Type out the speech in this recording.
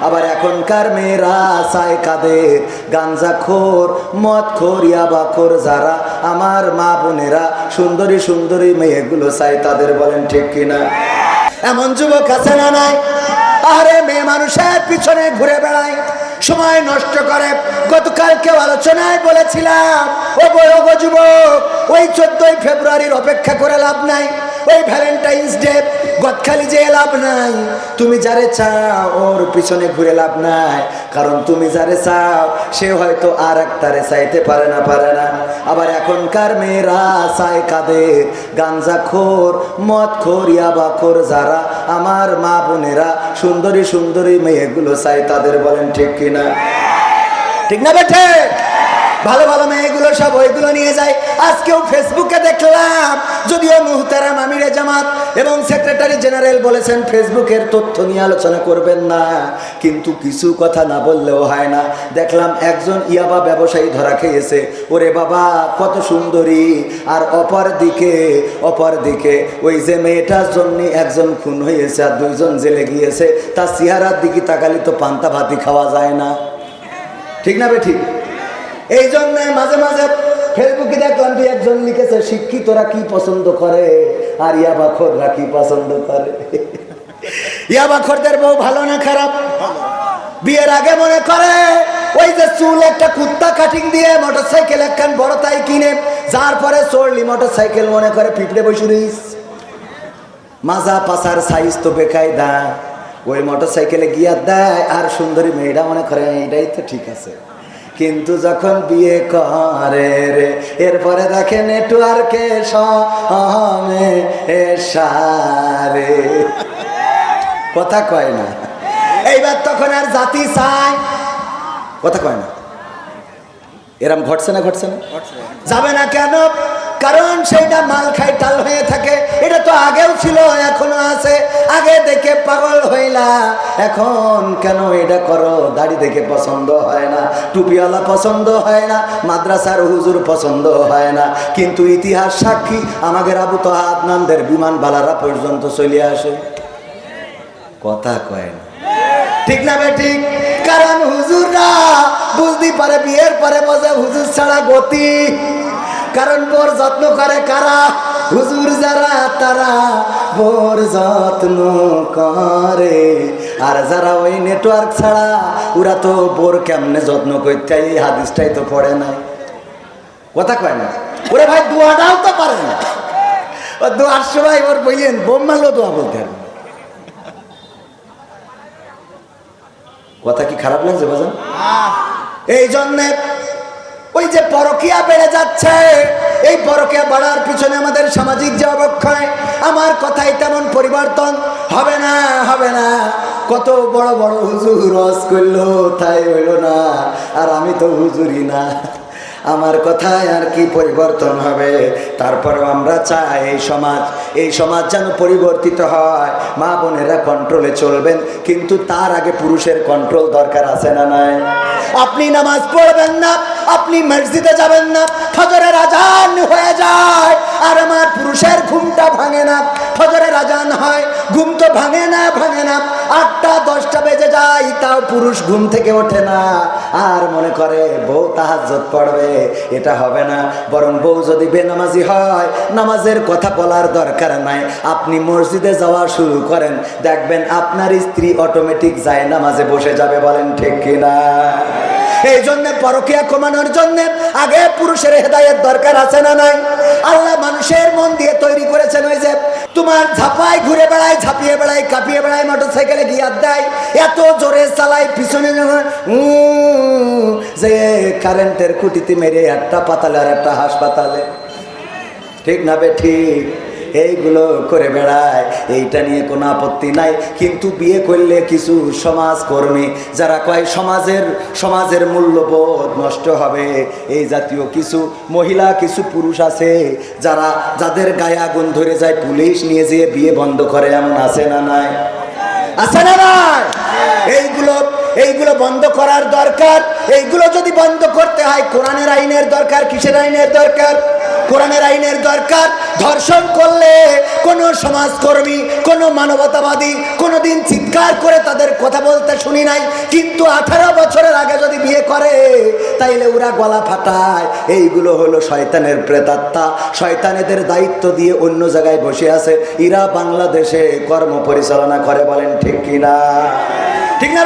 আবার এখনকার মেয়েরা চায় গাঞ্জা খোর, মদ খোর, ইয়াবা খোর, যারা আমার মা বোনেরা সুন্দরী সুন্দরী মেয়েগুলো চাই তাদের বলেন ঠিক কিনা? এমন যুবক আছে না নাই? আরে মেয়ে মানুষের পিছনে ঘুরে বেড়ায়। সময় নষ্ট করে। গতকাল কেউ আলোচনায় বলেছিলাম ও বড় যুবক, ওই চোদ্দই ফেব্রুয়ারির অপেক্ষা করে লাভ নাই, ওই ভ্যালেন্টাইন্স ডে গদখালি যে লাভ নাই। তুমি যারে চাও, ওর পিছনে ঘুরে লাভ নাই, কারণ তুমি যারে চাও, সে হয়তো আর একটারে চাইতে পারে না পারে না। আবার এখনকার মেয়েরা চায় কাদের গাঞ্জা খোর মদ খোর ইয়াবা খোর যারা আমার মা বোনেরা সুন্দরী সুন্দরী মেয়েগুলো চাই তাদের বলেন, ঠিক কিনা? ঠিক না ভালো ভালো মেয়েগুলো সব ওইগুলো নিয়ে যায়। আজকেও ফেসবুকে দেখলাম, যদিও মুহতারাম আমিরে জামাত এবং সেক্রেটারি জেনারেল বলেছেন ফেসবুকের তথ্য নিয়ে আলোচনা করবেন না, কিন্তু কিছু কথা না বললেও হয় না। দেখলাম একজন ইয়াবা ব্যবসায়ী ধরা খেয়েছে। ওরে বাবা, কত সুন্দরী। আর অপর দিকে অপর দিকে ওই যে মেয়েটার জন্য একজন খুন হয়েছে আর দুইজন জেলে গিয়েছে। তার চেহারার দিকে তাকালি তো পান্তা ভাতি খাওয়া যায় না। ঠিক না বে ঠিক? এই জন্য মাঝে মাঝে ফেসবুকে দেখলাম যে একজন লিখেছে, শিক্ষিতরা কি পছন্দ করে? আর ইয়াবাখররা কি পছন্দ করে? ইয়াবাখরদের বউ ভালো না খারাপ? বিয়ের আগে মনে করে, ওই যে চুল একটা কুত্তা কাটিং দিয়ে মোটর সাইকেল একখান বড় তাই কিনে, যার পরে চড়লি মোটর সাইকেল মনে করে, পিঁপড়ে বসে রইস। মাজা পাশার সাইজ তো বেকায়দা, ওই মোটর সাইকেলে গিয়া দেয়, আর সুন্দরী মেয়েটা মনে করে, এটাই তো ঠিক আছে। কিন্তু যখন বিয়ে করে রে এরপরে দেখে নেটওয়ার্কে সমে এসারে। কথা কয় না। এইবার তখন আর জাতি চায়। কথা কয় না। এরম ঘটছে না ঘটছে না? যাবে না কেন? কারণ সেইটা মাল আছে, আগে দেখে পাগল হইলা। এখন কেন এটা করো? দাড়ি দেখে পছন্দ হয় না, টুপিওয়ালা পছন্দ হয় না, মাদ্রাসার হুজুর পছন্দ হয় না। কিন্তু ইতিহাস সাক্ষী, আমাদের আবু তো আদনানদের পর্যন্ত চলে আসে। কথা কয় না। ঠিক না বে, ঠিক? কারণ হুজুররা বুঝতে পারে, বিয়ের পরে বসে হুজুর ছাড়া গতি। কারণ বোর যত্ন করে কারা? হুজুর যারা, তারা বোর যত্ন করে। আর যারা ওই নেটওয়ার্ক ছাড়া ওরা তো বোর কেমনে যত্ন করতে এই হাদিসটাই তো পড়ে না কথা কয় না? ওরে ভাই দোয়াটাও তো পারে না ও দোয়ার সময় ওর বললেন বোম দোয়া বলতে পারবে কথা কি খারাপ লাগছে বাজান? এই জন্যে ওই যে পরকিয়া বেড়ে যাচ্ছে এই পরকে বাড়ার পিছনে আমাদের সামাজিক যে অবক্ষয়, আমার কথাই তেমন পরিবর্তন হবে না হবে না। কত বড় বড় হুজুর রস করল, তাই হইল না। আর আমি তো হুজুরি না। আমার কথায় আর কি পরিবর্তন হবে? তারপরেও আমরা চাই এই সমাজ এই সমাজ যেন পরিবর্তিত হয়। মা বোনেরা কন্ট্রোলে চলবেন, কিন্তু তার আগে পুরুষের কন্ট্রোল দরকার আছে না নাই? আপনি নামাজ পড়বেন না, আপনি মসজিদে যাবেন না, ফজরের আজান হয়ে যায় ভাঙে না ভাঙে না। আটটা, দশটা বেজে যায়, তাও পুরুষ ঘুম থেকে ওঠে না। আর মনে করে, বউ তাহাজ্জত পড়বে, এটা হবে না। বরং বউ যদি বেনামাজি হয়, নামাজের কথা বলার দরকার নাই। আপনি মসজিদে যাওয়া শুরু করেন। দেখবেন আপনার স্ত্রী অটোমেটিক যায় নামাজে বসে যাবে, বলেন ঠিক কিনা? এই জন্য পরকিয়া কমানোর জন্য আগে পুরুষের হেদায়ের দরকার আছে না নাই? আল্লাহ মানুষের মন দিয়ে তৈরি করেছেন ওই যে, তোমার ঘুরে বেড়ায় বেড়াই কাঁপিয়ে বেড়ায় মোটর সাইকেলে গিয়ার দেয়। এত জোরে চালায়, পিছনে যে কারেন্টের খুঁটিতে মেরে একটা পাতালে আর একটা হাসপাতালে। ঠিক না বে, ঠিক? এইগুলো করে বেড়ায়, এইটা নিয়ে কোনো আপত্তি নাই। কিন্তু বিয়ে করলে কিছু সমাজকর্মী, যারা কয় সমাজের সমাজের মূল্যবোধ নষ্ট হবে, এই জাতীয় কিছু মহিলা, কিছু পুরুষ আছে, যারা, যাদের গায়ে আগুন ধরে যায়, পুলিশ নিয়ে যেয়ে বিয়ে বন্ধ করে, এমন আছে না নাই? আছে না নাই? এইগুলো এইগুলো বন্ধ করার দরকার, এইগুলো যদি বন্ধ করতে হয়, কোরআনের আইনের দরকার, কিসের আইনের দরকার? কোরআনের আইনের দরকার, ধর্ষণ করলে কোন সমাজকর্মী, কোন মানবতাবাদী কোনোদিন চিৎকার করে তাদের কথা বলতে শুনি নাই। কিন্তু আঠারো বছরের আগে যদি বিয়ে করে, তাইলে ওরা গলা ফাটায়। এইগুলো হলো শয়তানের প্রেতাত্মা। শয়তানেদের দায়িত্ব দিয়ে অন্য জায়গায় বসে আছে। এরা বাংলাদেশে কর্ম পরিচালনা করে বলেন ঠিক কিনা? ঠিক না?